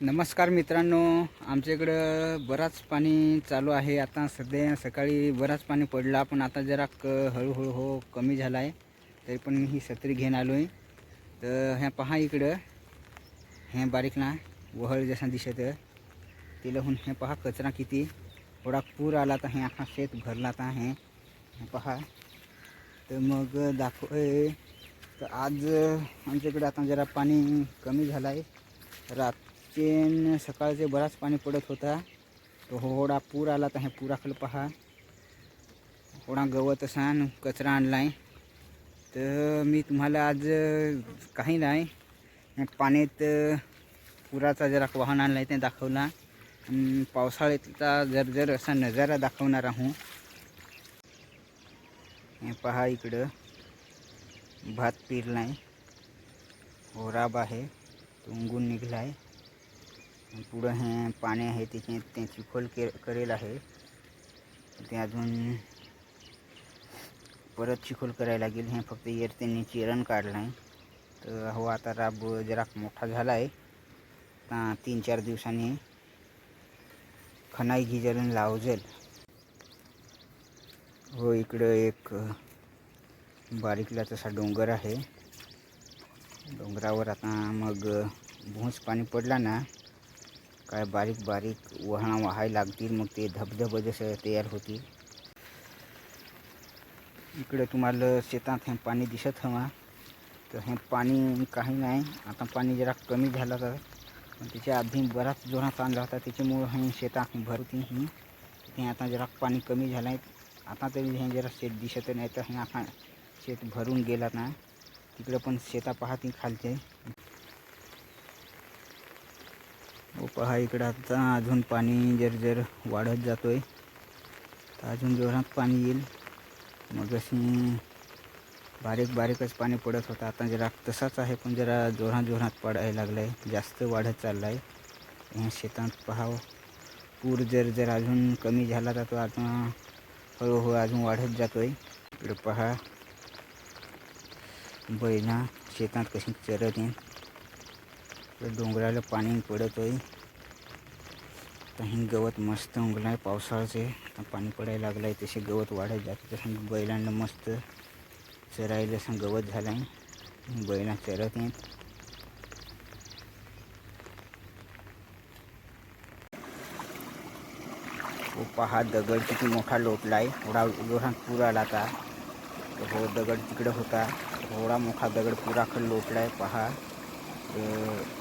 नमस्कार मित्रांनो आमच्या इकडं बराच पाणी चालू आहे. आता सध्या सकाळी बराच पाणी पडला पण आता जरा क हळूहळू हो कमी झाला आहे तरी पण मी ही सत्री घेऊन आलो आहे तर ह्या पहा इकडं. हे बारीक ना वहळ जसा दिसत तिलाहून हे पहा कचरा किती. थोडा पूर आला तर हे आखा शेत भरला आता हे हे पहा. तर मग दाखव तर आज आमच्याकडे आता जरा पाणी कमी झालं आहे रात रातचे सकाळचे बराच पाणी पडत होता. तो होडा पूर आला तर हे पुराकडं पहा. होडा गवत असा कचरा आणला आहे तर मी तुम्हाला आज काही नाही. पाण्यात पुराचा जरा वाहन आणला आहे ते दाखवला. पावसाळ्यातला पावसाळ्याचा जर जर असा नजारा दाखवणार आहोत हे पहा इकडं. भात पिरलाय. होराब आहे. तुंगून उंगून निघला आहे पुढं हे पाणी आहे त्याचे ते चिखोल के करेल आहे. ते अजून परत चिखोल करायला लागेल. हे फक्त येर त्यांनी चिरण काढलं आहे तर हो आता राब जरा मोठा झाला आहे आता तीन चार दिवसांनी खनाई गिजरून लावजेल. हो इकडं एक बारीकला तसा डोंगर आहे. डोंगरावर आता मग भूस पाणी पडला ना काय बारीक बारीक वहणा वाहायला लागतील मग ते धबधब जसं तयार होतील. इकडे तुम्हाला शेतात हे पाणी दिसत हवा. तर हे पाणी काही नाही. आता पाणी जरा कमी झालं तर पण त्याच्या आधी बराच जोरात आणला होता. त्याच्यामुळं हे शेतात भरती ही. ते आता जरा पाणी कमी झालं आहे आता तरी हे जरा शेत दिसत नाही तर हे आता शेत भरून गेला ना. तिकडं पण शेता पाहती खालचे हो पहा इकडं आता अजून पाणी जर जर वाढत आहे तर अजून जोरात पाणी येईल. मग अशी बारीक बारीकच पाणी पडत होतं. आता जरा तसाच आहे पण जरा जोरात जोरात पडायला लागलं आहे जास्त वाढत चालला आहे ह्या शेतात पहावं पूर जर जर अजून कमी झाला तर तो आता हळूहळू अजून वाढत जातो आहे इकडं पहा बैला शेतात कशी चरत येईल डोंगराला पाणी आता हे गवत मस्त उगलं आहे पावसाळ्याचे. आता पाणी पडायला लागलं आहे तसे गवत वाढत जाते तसं बैलांना मस्त चरायला असं गवत झालं आहे बैला चरत नाहीत पहा दगड किती मोठा लोटला आहे थोडा जोरात पूर आला आता हो दगड तिकडं होता. थोडा मोठा दगड पुराखंड लोटला आहे पहा. तर